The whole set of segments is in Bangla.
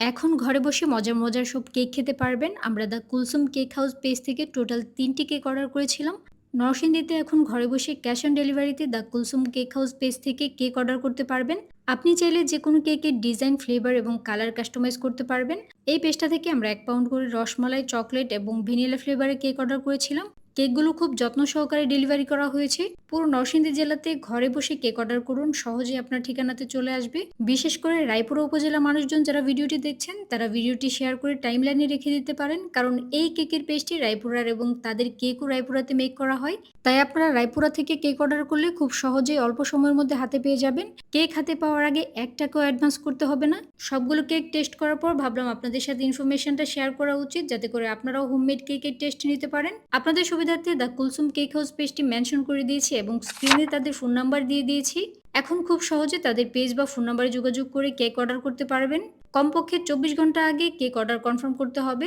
এখন ঘরে বসে মজার, মজার সব কেক খেতে পারবেন। আমরা the Kulsum cake house page থেকে টোটাল তিনটি কেক অর্ডার করেছিলাম। নরসিংদীতে এখন ঘরে বসে ক্যাশ অন ডেলিভারিতে the Kulsum cake house page থেকে কেক অর্ডার করতে পারবেন। আপনি চাইলে যে কোনো কেকের ডিজাইন, ফ্লেভার এবং কালার কাস্টমাইজ করতে পারবেন। এই পেজটা থেকে আমরা এক পাউন্ড করে রসমালাই, চকলেট এবং ভ্যানিলা ফ্লেভারের কেক অর্ডার করেছিলাম। কেকগুলো খুব যত্ন সহকারে ডেলিভারি করা হয়েছে। পুরো নরসিংদী জেলাতে ঘরে বসে কেক অর্ডার করুন, সহজে আপনার ঠিকানাতে চলে আসবে। বিশেষ করে রায়পুরা উপজেলা মানুষজন যারা ভিডিওটি দেখছেন, তারা ভিডিওটি শেয়ার করে টাইমলাইনে রেখে দিতে পারেন। কারণ এই কেকের পেজটি রায়পুরার এবং তাদের কেকও রায়পুরাতে মেক করা হয়। তাই আপনারা রায়পুরা থেকে কেক অর্ডার করলে খুব সহজেই অল্প সময়ের মধ্যে হাতে পেয়ে যাবেন। কেক হাতে পাওয়ার আগে ১ টাকাও অ্যাডভান্স করতে হবে না। সবগুলো কেক টেস্ট করার পর ভাবলাম আপনাদের সাথে ইনফরমেশনটা শেয়ার করা উচিত, যাতে করে আপনারাও হোমমেড কেকের টেস্ট নিতে পারেন। আপনাদের সুবিধার্থে দ্য কুলসুম কেক হাউস পেজটি মেনশন করে দিয়েছি এবং স্ক্রিনে তাদের ফোন নাম্বার দিয়ে দিয়েছি। এখন খুব সহজে তাদের পেজ বা ফোন নাম্বারে যোগাযোগ করে কেক অর্ডার করতে পারবেন। কমপক্ষে ২৪ ঘণ্টা আগে কেক অর্ডার কনফার্ম করতে হবে।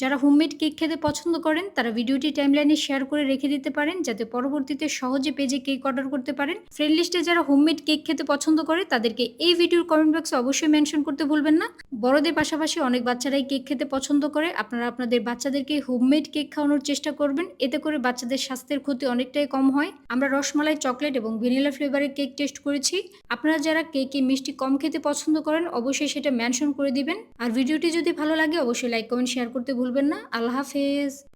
যারা হোমমেড কেক খেতে পছন্দ করেন, তারা ভিডিওটি টাইমলাইনে শেয়ার করে রেখে দিতে পারেন, যাতে পরবর্তীতে সহজে পেজে কেক অর্ডার করতে পারেন। ফ্রেন্ড লিস্টে যারা হোমমেড কেক খেতে পছন্দ করে, তাদেরকে এই ভিডিওর কমেন্ট বক্সে অবশ্যই মেনশন করতে ভুলবেন না। বড়দের পাশাপাশি অনেক বাচ্চারাই কেক খেতে পছন্দ করে। আপনারা আপনাদের বাচ্চাদেরকে হোমমেড কেক খাওয়ানোর চেষ্টা করবেন। এতে করে বাচ্চাদের স্বাস্থ্যের ক্ষতি অনেকটাই কম হয়। আমরা রসমালাই, চকলেট এবং ভ্যানিলা ফ্লেভারের কেক টেস্ট করেছি। আপনারা যারা কে কে মিষ্টি কম খেতে পছন্দ করেন, অবশ্যই সেটা মেনশন করে দিবেন। আর ভিডিওটি যদি ভালো লাগে অবশ্যই লাইক, কমেন্ট, শেয়ার করতে ভুলবেন না। আল্লাহ হাফেজ।